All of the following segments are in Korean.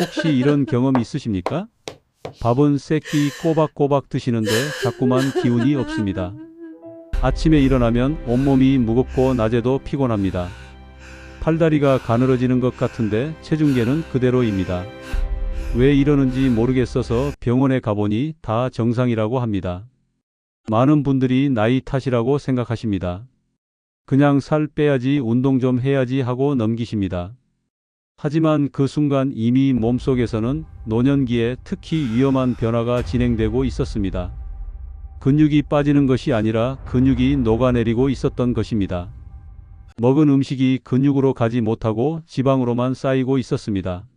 혹시 이런 경험 있으십니까? 밥은 세끼 꼬박꼬박 드시는데 자꾸만 기운이 없습니다. 아침에 일어나면 온몸이 무겁고 낮에도 피곤합니다. 팔다리가 가늘어지는 것 같은데 체중계는 그대로입니다. 왜 이러는지 모르겠어서 병원에 가보니 다 정상이라고 합니다. 많은 분들이 나이 탓이라고 생각하십니다. 그냥 살 빼야지 운동 좀 해야지 하고 넘기십니다. 하지만 그 순간 이미 몸속에서는 노년기에 특히 위험한 변화가 진행되고 있었습니다. 근육이 빠지는 것이 아니라 근육이 녹아내리고 있었던 것입니다. 먹은 음식이 근육으로 가지 못하고 지방으로만 쌓이고 있었습니다.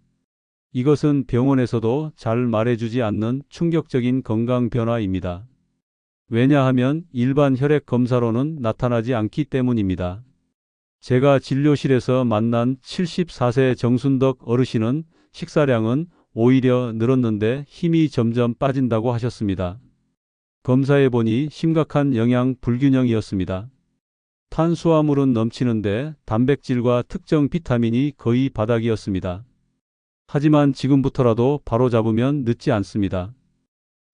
이것은 병원에서도 잘 말해주지 않는 충격적인 건강 변화입니다. 왜냐하면 일반 혈액 검사로는 나타나지 않기 때문입니다. 제가 진료실에서 만난 74세 정순덕 어르신은 식사량은 오히려 늘었는데 힘이 점점 빠진다고 하셨습니다. 검사해 보니 심각한 영양 불균형이었습니다. 탄수화물은 넘치는데 단백질과 특정 비타민이 거의 바닥이었습니다. 하지만 지금부터라도 바로 잡으면 늦지 않습니다.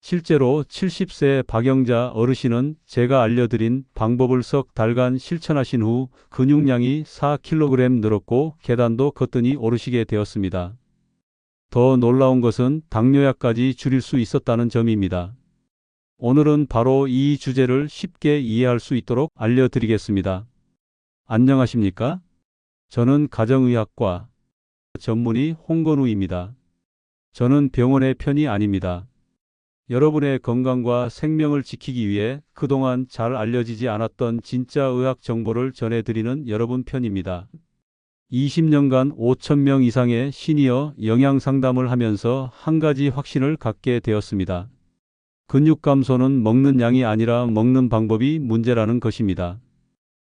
실제로 70세 박영자 어르신은 제가 알려드린 방법을 석 달간 실천하신 후 근육량이 4kg 늘었고 계단도 거뜬히 오르시게 되었습니다. 더 놀라운 것은 당뇨약까지 줄일 수 있었다는 점입니다. 오늘은 바로 이 주제를 쉽게 이해할 수 있도록 알려드리겠습니다. 안녕하십니까? 저는 가정의학과 전문의 홍건우입니다. 저는 병원의 편이 아닙니다. 여러분의 건강과 생명을 지키기 위해 그동안 잘 알려지지 않았던 진짜 의학 정보를 전해드리는 여러분 편입니다. 20년간 5천명 이상의 시니어 영양 상담을 하면서 한 가지 확신을 갖게 되었습니다. 근육 감소는 먹는 양이 아니라 먹는 방법이 문제라는 것입니다.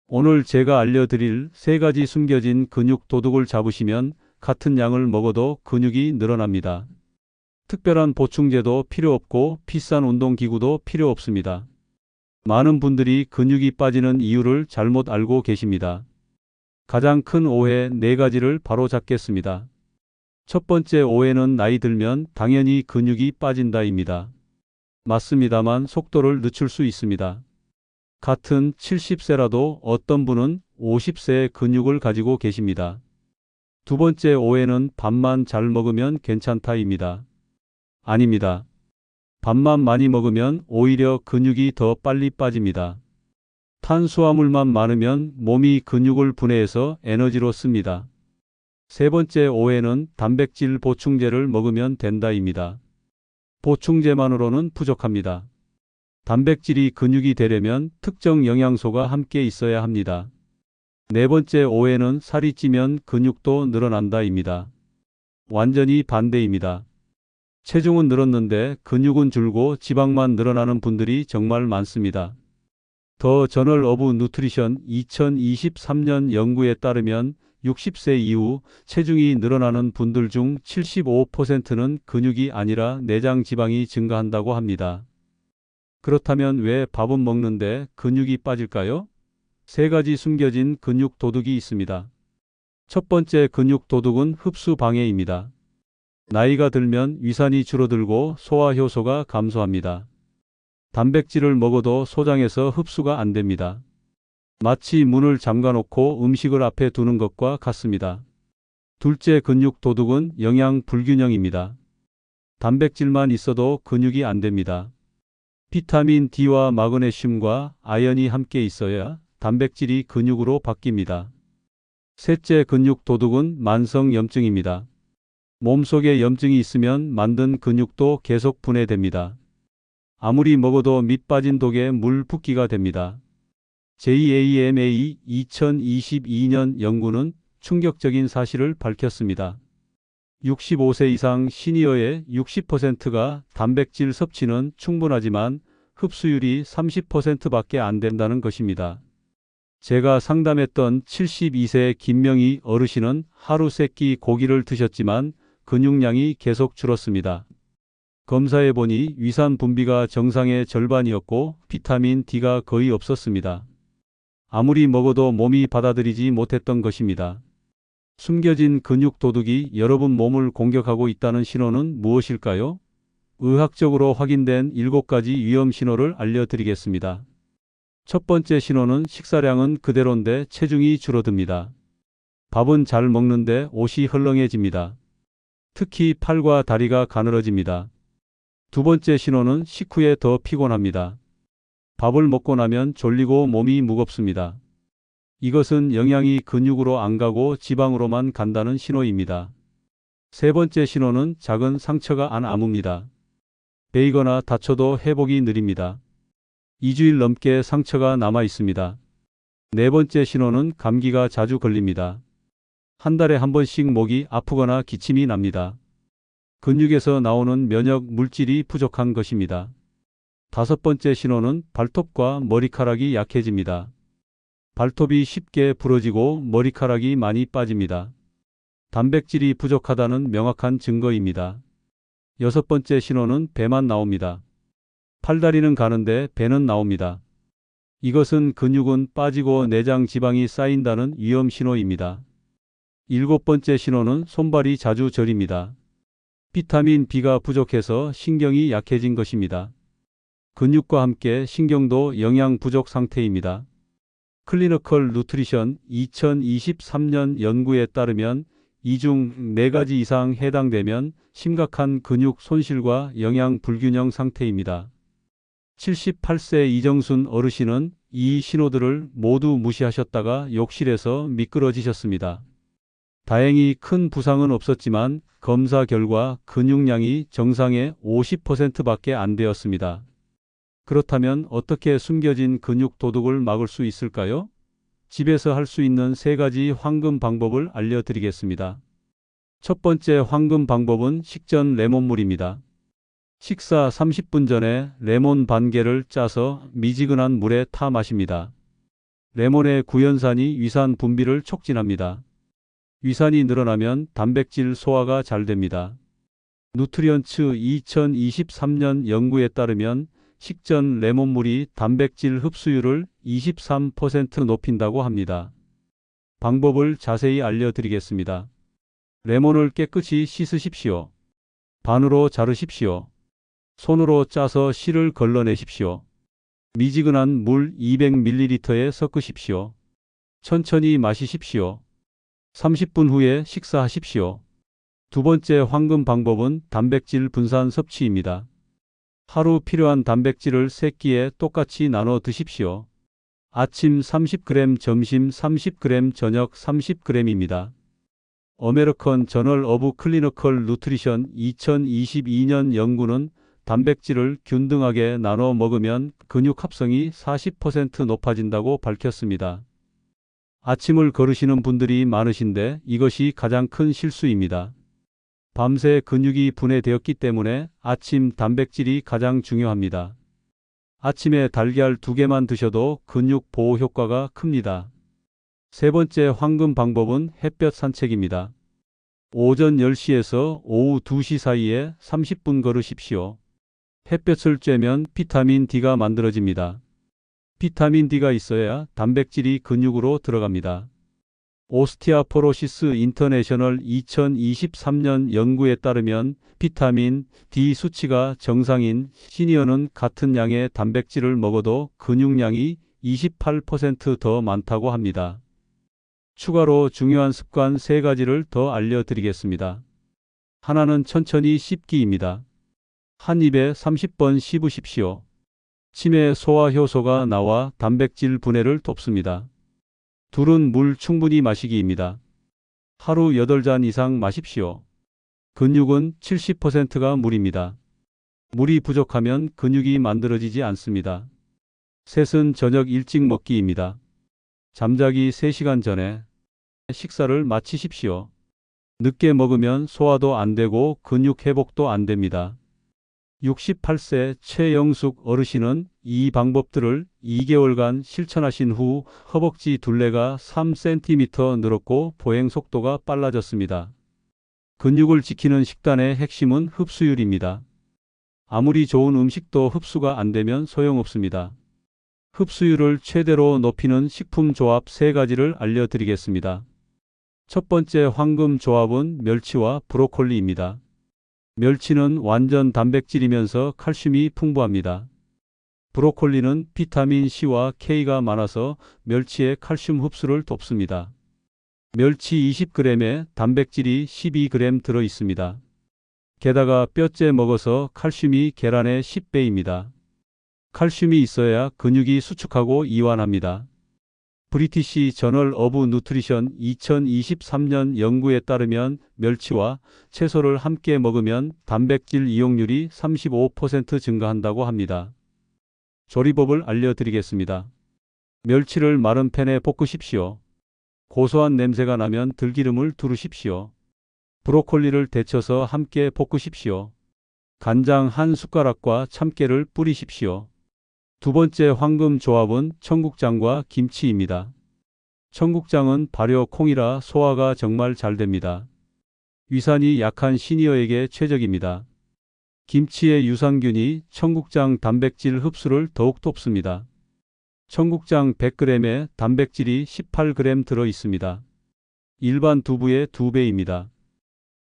오늘 제가 알려드릴 세 가지 숨겨진 근육 도둑을 잡으시면 같은 양을 먹어도 근육이 늘어납니다. 특별한 보충제도 필요 없고 비싼 운동기구도 필요 없습니다. 많은 분들이 근육이 빠지는 이유를 잘못 알고 계십니다. 가장 큰 오해 네 가지를 바로 잡겠습니다. 첫 번째 오해는 나이 들면 당연히 근육이 빠진다입니다. 맞습니다만 속도를 늦출 수 있습니다. 같은 70세라도 어떤 분은 50세의 근육을 가지고 계십니다. 두 번째 오해는 밥만 잘 먹으면 괜찮다입니다. 아닙니다. 밥만 많이 먹으면 오히려 근육이 더 빨리 빠집니다. 탄수화물만 많으면 몸이 근육을 분해해서 에너지로 씁니다. 세 번째 오해는 단백질 보충제를 먹으면 된다입니다. 보충제만으로는 부족합니다. 단백질이 근육이 되려면 특정 영양소가 함께 있어야 합니다. 네 번째 오해는 살이 찌면 근육도 늘어난다입니다. 완전히 반대입니다. 체중은 늘었는데 근육은 줄고 지방만 늘어나는 분들이 정말 많습니다. 더 저널 오브 누트리션 2023년 연구에 따르면 60세 이후 체중이 늘어나는 분들 중 75%는 근육이 아니라 내장 지방이 증가한다고 합니다. 그렇다면 왜 밥은 먹는데 근육이 빠질까요? 세 가지 숨겨진 근육 도둑이 있습니다. 첫 번째 근육 도둑은 흡수 방해입니다. 나이가 들면 위산이 줄어들고 소화 효소가 감소합니다. 단백질을 먹어도 소장에서 흡수가 안 됩니다. 마치 문을 잠가놓고 음식을 앞에 두는 것과 같습니다. 둘째 근육 도둑은 영양 불균형입니다. 단백질만 있어도 근육이 안 됩니다. 비타민 D와 마그네슘과 아연이 함께 있어야 단백질이 근육으로 바뀝니다. 셋째 근육 도둑은 만성 염증입니다. 몸속에 염증이 있으면 만든 근육도 계속 분해됩니다. 아무리 먹어도 밑 빠진 독에 물 붓기가 됩니다. JAMA 2022년 연구는 충격적인 사실을 밝혔습니다. 65세 이상 시니어의 60%가 단백질 섭취는 충분하지만 흡수율이 30%밖에 안 된다는 것입니다. 제가 상담했던 72세 김명희 어르신은 하루 세끼 고기를 드셨지만 근육량이 계속 줄었습니다. 검사해 보니 위산 분비가 정상의 절반이었고 비타민 D가 거의 없었습니다. 아무리 먹어도 몸이 받아들이지 못했던 것입니다. 숨겨진 근육 도둑이 여러분 몸을 공격하고 있다는 신호는 무엇일까요? 의학적으로 확인된 7가지 위험 신호를 알려드리겠습니다. 첫 번째 신호는 식사량은 그대로인데 체중이 줄어듭니다. 밥은 잘 먹는데 옷이 헐렁해집니다. 특히 팔과 다리가 가늘어집니다. 두 번째 신호는 식후에 더 피곤합니다. 밥을 먹고 나면 졸리고 몸이 무겁습니다. 이것은 영양이 근육으로 안 가고 지방으로만 간다는 신호입니다. 세 번째 신호는 작은 상처가 안 아뭅니다. 베이거나 다쳐도 회복이 느립니다. 2주일 넘게 상처가 남아 있습니다. 네 번째 신호는 감기가 자주 걸립니다. 한 달에 한 번씩 목이 아프거나 기침이 납니다. 근육에서 나오는 면역 물질이 부족한 것입니다. 다섯 번째 신호는 발톱과 머리카락이 약해집니다. 발톱이 쉽게 부러지고 머리카락이 많이 빠집니다. 단백질이 부족하다는 명확한 증거입니다. 여섯 번째 신호는 배만 나옵니다. 팔다리는 가는데 배는 나옵니다. 이것은 근육은 빠지고 내장 지방이 쌓인다는 위험 신호입니다. 일곱 번째 신호는 손발이 자주 저립니다. 비타민 B가 부족해서 신경이 약해진 것입니다. 근육과 함께 신경도 영양 부족 상태입니다. 클리니컬 누트리션 2023년 연구에 따르면 이 중 4가지 이상 해당되면 심각한 근육 손실과 영양 불균형 상태입니다. 78세 이정순 어르신은 이 신호들을 모두 무시하셨다가 욕실에서 미끄러지셨습니다. 다행히 큰 부상은 없었지만 검사 결과 근육량이 정상의 50%밖에 안 되었습니다. 그렇다면 어떻게 숨겨진 근육 도둑을 막을 수 있을까요? 집에서 할 수 있는 세 가지 황금 방법을 알려드리겠습니다. 첫 번째 황금 방법은 식전 레몬물입니다. 식사 30분 전에 레몬 반 개를 짜서 미지근한 물에 타 마십니다. 레몬의 구연산이 위산 분비를 촉진합니다. 위산이 늘어나면 단백질 소화가 잘 됩니다. 누트리언츠 2023년 연구에 따르면 식전 레몬물이 단백질 흡수율을 23% 높인다고 합니다. 방법을 자세히 알려드리겠습니다. 레몬을 깨끗이 씻으십시오. 반으로 자르십시오. 손으로 짜서 씨를 걸러내십시오. 미지근한 물 200ml에 섞으십시오. 천천히 마시십시오. 30분 후에 식사하십시오. 두 번째 황금 방법은 단백질 분산 섭취입니다. 하루 필요한 단백질을 세 끼에 똑같이 나눠 드십시오. 아침 30g, 점심 30g, 저녁 30g입니다. 어메리컨 저널 오브 클리니컬 누트리션 2022년 연구는 단백질을 균등하게 나눠 먹으면 근육 합성이 40% 높아진다고 밝혔습니다. 아침을 거르시는 분들이 많으신데 이것이 가장 큰 실수입니다. 밤새 근육이 분해되었기 때문에 아침 단백질이 가장 중요합니다. 아침에 달걀 두 개만 드셔도 근육 보호 효과가 큽니다. 세 번째 황금 방법은 햇볕 산책입니다. 오전 10시에서 오후 2시 사이에 30분 걸으십시오. 햇볕을 쬐면 비타민 D가 만들어집니다. 비타민 D가 있어야 단백질이 근육으로 들어갑니다. 오스티아포로시스 인터내셔널 2023년 연구에 따르면 비타민 D 수치가 정상인 시니어는 같은 양의 단백질을 먹어도 근육량이 28%더 많다고 합니다. 추가로 중요한 습관 3가지를 더 알려드리겠습니다. 하나는 천천히 씹기입니다. 한 입에 30번 씹으십시오. 치매 소화 효소가 나와 단백질 분해를 돕습니다. 둘은 물 충분히 마시기입니다. 하루 8잔 이상 마십시오. 근육은 70%가 물입니다. 물이 부족하면 근육이 만들어지지 않습니다. 셋은 저녁 일찍 먹기입니다. 잠자기 3시간 전에 식사를 마치십시오. 늦게 먹으면 소화도 안 되고 근육 회복도 안 됩니다. 68세 최영숙 어르신은 이 방법들을 2개월간 실천하신 후 허벅지 둘레가 3cm 늘었고 보행 속도가 빨라졌습니다. 근육을 지키는 식단의 핵심은 흡수율입니다. 아무리 좋은 음식도 흡수가 안 되면 소용없습니다. 흡수율을 최대로 높이는 식품 조합 3가지를 알려드리겠습니다. 첫 번째 황금 조합은 멸치와 브로콜리입니다. 멸치는 완전 단백질이면서 칼슘이 풍부합니다. 브로콜리는 비타민 C와 K가 많아서 멸치의 칼슘 흡수를 돕습니다. 멸치 20g에 단백질이 12g 들어 있습니다. 게다가 뼈째 먹어서 칼슘이 계란의 10배입니다. 칼슘이 있어야 근육이 수축하고 이완합니다. 브리티시 저널 어브 누트리션 2023년 연구에 따르면 멸치와 채소를 함께 먹으면 단백질 이용률이 35% 증가한다고 합니다. 조리법을 알려드리겠습니다. 멸치를 마른 팬에 볶으십시오. 고소한 냄새가 나면 들기름을 두르십시오. 브로콜리를 데쳐서 함께 볶으십시오. 간장 한 숟가락과 참깨를 뿌리십시오. 두 번째 황금 조합은 청국장과 김치입니다. 청국장은 발효 콩이라 소화가 정말 잘 됩니다. 위산이 약한 시니어에게 최적입니다. 김치의 유산균이 청국장 단백질 흡수를 더욱 돕습니다. 청국장 100g에 단백질이 18g 들어 있습니다. 일반 두부의 2배입니다.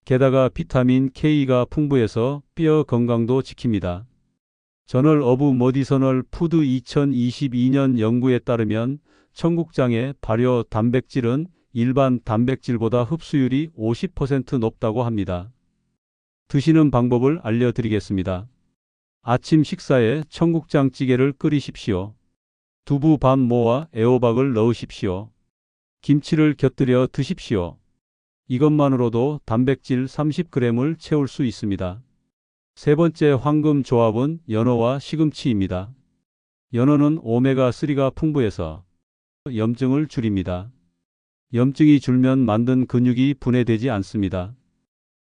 게다가 비타민 K가 풍부해서 뼈 건강도 지킵니다. 저널 어브 머디서널 푸드 2022년 연구에 따르면 청국장의 발효 단백질은 일반 단백질보다 흡수율이 50% 높다고 합니다. 드시는 방법을 알려드리겠습니다. 아침 식사에 청국장찌개를 끓이십시오. 두부 반 모와 애호박을 넣으십시오. 김치를 곁들여 드십시오. 이것만으로도 단백질 30g을 채울 수 있습니다. 세 번째 황금 조합은 연어와 시금치입니다. 연어는 오메가3가 풍부해서 염증을 줄입니다. 염증이 줄면 만든 근육이 분해되지 않습니다.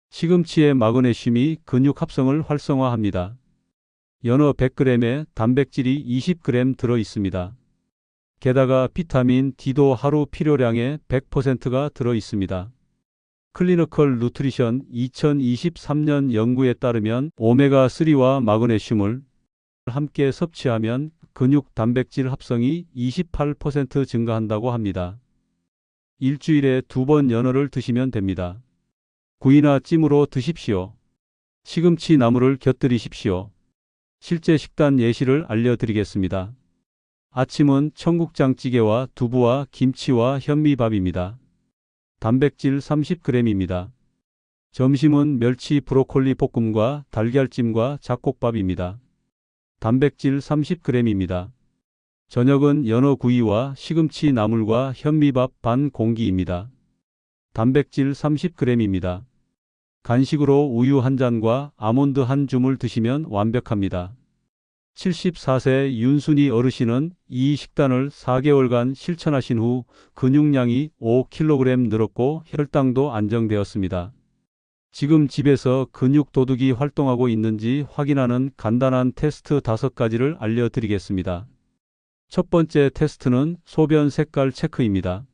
시금치의 마그네슘이 근육 합성을 활성화합니다. 연어 100g에 단백질이 20g 들어 있습니다. 게다가 비타민 D도 하루 필요량의 100%가 들어 있습니다. 클리니컬 누트리션 2023년 연구에 따르면 오메가3와 마그네슘을 함께 섭취하면 근육 단백질 합성이 28% 증가한다고 합니다. 일주일에 두 번 연어를 드시면 됩니다. 구이나 찜으로 드십시오. 시금치 나물을 곁들이십시오. 실제 식단 예시를 알려드리겠습니다. 아침은 청국장찌개와 두부와 김치와 현미밥입니다. 단백질 30g입니다. 점심은 멸치 브로콜리 볶음과 달걀찜과 잡곡밥입니다. 단백질 30g입니다. 저녁은 연어 구이와 시금치 나물과 현미밥 반 공기입니다. 단백질 30g입니다. 간식으로 우유 한 잔과 아몬드 한 줌을 드시면 완벽합니다. 74세 윤순이 어르신은 이 식단을 4개월간 실천하신 후 근육량이 5kg 늘었고 혈당도 안정되었습니다. 지금 집에서 근육 도둑이 활동하고 있는지 확인하는 간단한 테스트 5가지를 알려드리겠습니다. 첫 번째 테스트는 소변 색깔 체크입니다.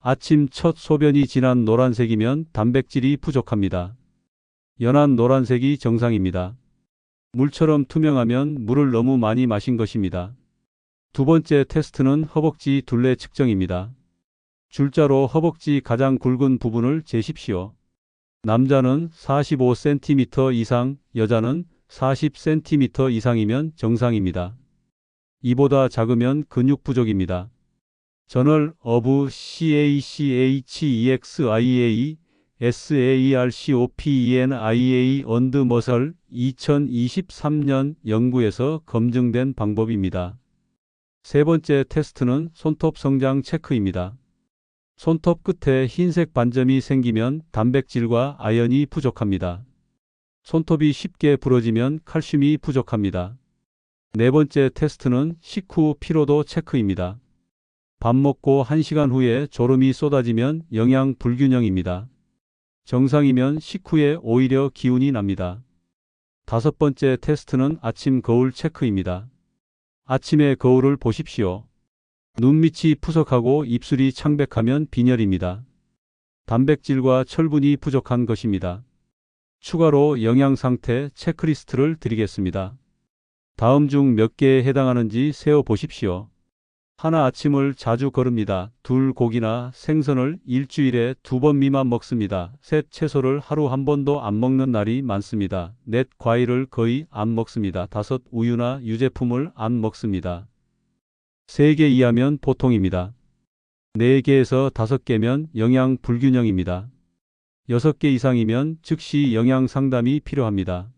아침 첫 소변이 진한 노란색이면 단백질이 부족합니다. 연한 노란색이 정상입니다. 물처럼 투명하면 물을 너무 많이 마신 것입니다. 두 번째 테스트는 허벅지 둘레 측정입니다. 줄자로 허벅지 가장 굵은 부분을 재십시오. 남자는 45cm 이상, 여자는 40cm 이상이면 정상입니다. 이보다 작으면 근육 부족입니다. 저널 어브 CACHEXIA SAERCOPENIA 언드 머설 2023년 연구에서 검증된 방법입니다. 세 번째 테스트는 손톱 성장 체크입니다. 손톱 끝에 흰색 반점이 생기면 단백질과 아연이 부족합니다. 손톱이 쉽게 부러지면 칼슘이 부족합니다. 네 번째 테스트는 식후 피로도 체크입니다. 밥 먹고 1시간 후에 졸음이 쏟아지면 영양 불균형입니다. 정상이면 식후에 오히려 기운이 납니다. 다섯 번째 테스트는 아침 거울 체크입니다. 아침에 거울을 보십시오. 눈밑이 푸석하고 입술이 창백하면 빈혈입니다. 단백질과 철분이 부족한 것입니다. 추가로 영양 상태 체크리스트를 드리겠습니다. 다음 중 몇 개에 해당하는지 세어 보십시오. 하나 아침을 자주 거릅니다. 둘 고기나 생선을 일주일에 두 번 미만 먹습니다. 셋 채소를 하루 한 번도 안 먹는 날이 많습니다. 넷 과일을 거의 안 먹습니다. 다섯 우유나 유제품을 안 먹습니다. 세 개 이하면 보통입니다. 네 개에서 다섯 개면 영양 불균형입니다. 여섯 개 이상이면 즉시 영양 상담이 필요합니다.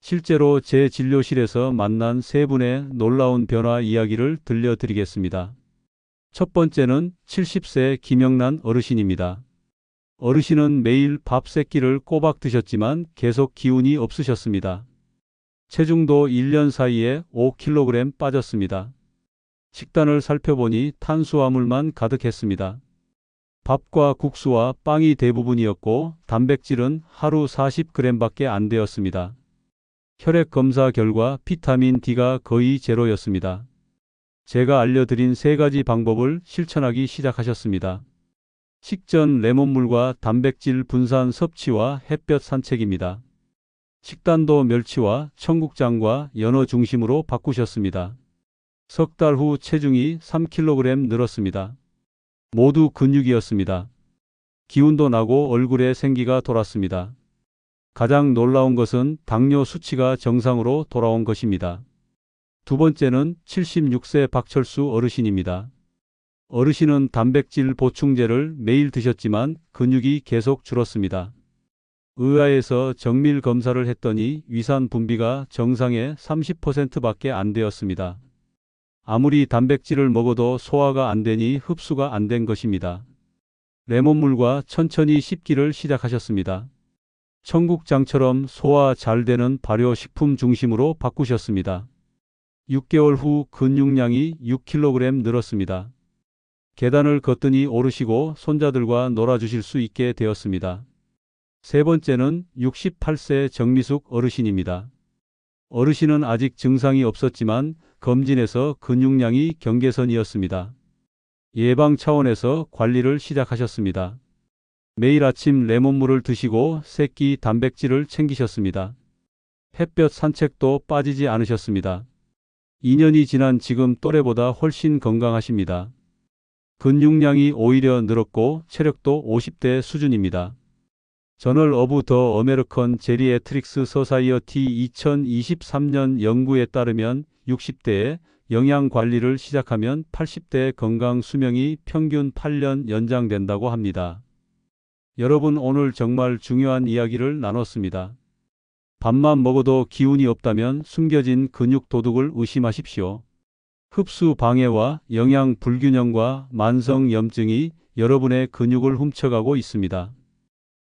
실제로 제 진료실에서 만난 세 분의 놀라운 변화 이야기를 들려드리겠습니다. 첫 번째는 70세 김영란 어르신입니다. 어르신은 매일 밥 세 끼를 꼬박 드셨지만 계속 기운이 없으셨습니다. 체중도 1년 사이에 5kg 빠졌습니다. 식단을 살펴보니 탄수화물만 가득했습니다. 밥과 국수와 빵이 대부분이었고 단백질은 하루 40g밖에 안 되었습니다. 혈액 검사 결과 비타민 D가 거의 제로였습니다. 제가 알려드린 세 가지 방법을 실천하기 시작하셨습니다. 식전 레몬물과 단백질 분산 섭취와 햇볕 산책입니다. 식단도 멸치와 청국장과 연어 중심으로 바꾸셨습니다. 석 달 후 체중이 3kg 늘었습니다. 모두 근육이었습니다. 기운도 나고 얼굴에 생기가 돌았습니다. 가장 놀라운 것은 당뇨 수치가 정상으로 돌아온 것입니다. 두 번째는 76세 박철수 어르신입니다. 어르신은 단백질 보충제를 매일 드셨지만 근육이 계속 줄었습니다. 의아에서 정밀 검사를 했더니 위산 분비가 정상의 30%밖에 안 되었습니다. 아무리 단백질을 먹어도 소화가 안 되니 흡수가 안 된 것입니다. 레몬물과 천천히 씹기를 시작하셨습니다. 청국장처럼 소화 잘 되는 발효식품 중심으로 바꾸셨습니다. 6개월 후 근육량이 6kg 늘었습니다. 계단을 걷더니 오르시고 손자들과 놀아주실 수 있게 되었습니다. 세 번째는 68세 정미숙 어르신입니다. 어르신은 아직 증상이 없었지만 검진에서 근육량이 경계선이었습니다. 예방 차원에서 관리를 시작하셨습니다. 매일 아침 레몬물을 드시고 새끼 단백질을 챙기셨습니다. 햇볕 산책도 빠지지 않으셨습니다. 2년이 지난 지금 또래보다 훨씬 건강하십니다. 근육량이 오히려 늘었고 체력도 50대 수준입니다. 저널 어브 더 어메리컨 제리애트릭스 서사이어티 2023년 연구에 따르면 60대에 영양 관리를 시작하면 80대 건강 수명이 평균 8년 연장된다고 합니다. 여러분 오늘 정말 중요한 이야기를 나눴습니다. 밥만 먹어도 기운이 없다면 숨겨진 근육 도둑을 의심하십시오. 흡수 방해와 영양 불균형과 만성 염증이 여러분의 근육을 훔쳐가고 있습니다.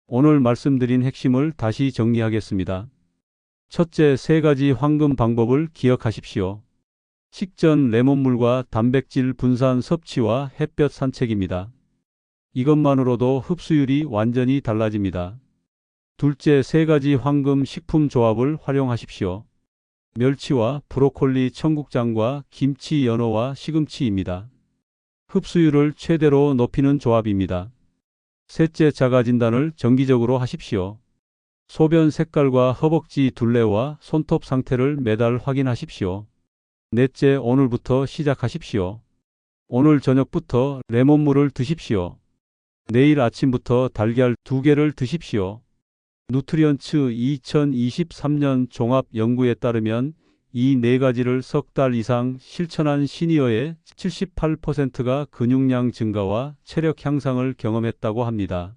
오늘 말씀드린 핵심을 다시 정리하겠습니다. 첫째, 세 가지 황금 방법을 기억하십시오. 식전 레몬물과 단백질 분산 섭취와 햇볕 산책입니다. 이것만으로도 흡수율이 완전히 달라집니다. 둘째, 세 가지 황금 식품 조합을 활용하십시오. 멸치와 브로콜리, 청국장과 김치, 연어와 시금치입니다. 흡수율을 최대로 높이는 조합입니다. 셋째, 자가 진단을 정기적으로 하십시오. 소변 색깔과 허벅지 둘레와 손톱 상태를 매달 확인하십시오. 넷째, 오늘부터 시작하십시오. 오늘 저녁부터 레몬물을 드십시오. 내일 아침부터 달걀 두 개를 드십시오. 누트리언츠 2023년 종합 연구에 따르면 이 네 가지를 석 달 이상 실천한 시니어의 78%가 근육량 증가와 체력 향상을 경험했다고 합니다.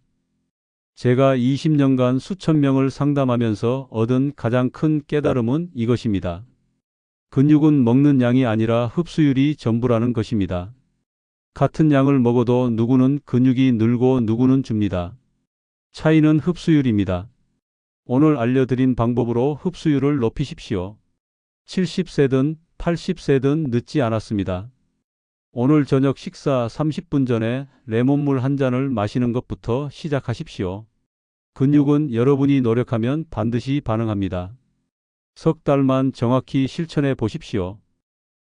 제가 20년간 수천 명을 상담하면서 얻은 가장 큰 깨달음은 이것입니다. 근육은 먹는 양이 아니라 흡수율이 전부라는 것입니다. 같은 양을 먹어도 누구는 근육이 늘고 누구는 줍니다. 차이는 흡수율입니다. 오늘 알려드린 방법으로 흡수율을 높이십시오. 70세든 80세든 늦지 않았습니다. 오늘 저녁 식사 30분 전에 레몬물 한 잔을 마시는 것부터 시작하십시오. 근육은 여러분이 노력하면 반드시 반응합니다. 석 달만 정확히 실천해 보십시오.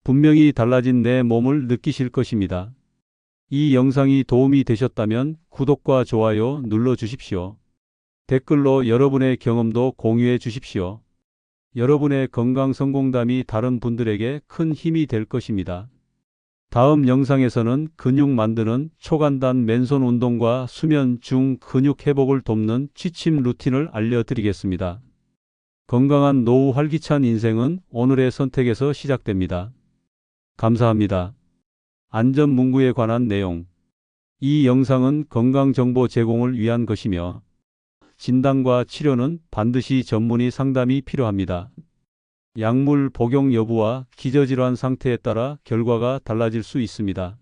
분명히 달라진 내 몸을 느끼실 것입니다. 이 영상이 도움이 되셨다면 구독과 좋아요 눌러 주십시오. 댓글로 여러분의 경험도 공유해 주십시오. 여러분의 건강 성공담이 다른 분들에게 큰 힘이 될 것입니다. 다음 영상에서는 근육 만드는 초간단 맨손 운동과 수면 중 근육 회복을 돕는 취침 루틴을 알려드리겠습니다. 건강한 노후 활기찬 인생은 오늘의 선택에서 시작됩니다. 감사합니다. 안전 문구에 관한 내용. 이 영상은 건강 정보 제공을 위한 것이며 진단과 치료는 반드시 전문의 상담이 필요합니다. 약물 복용 여부와 기저질환 상태에 따라 결과가 달라질 수 있습니다.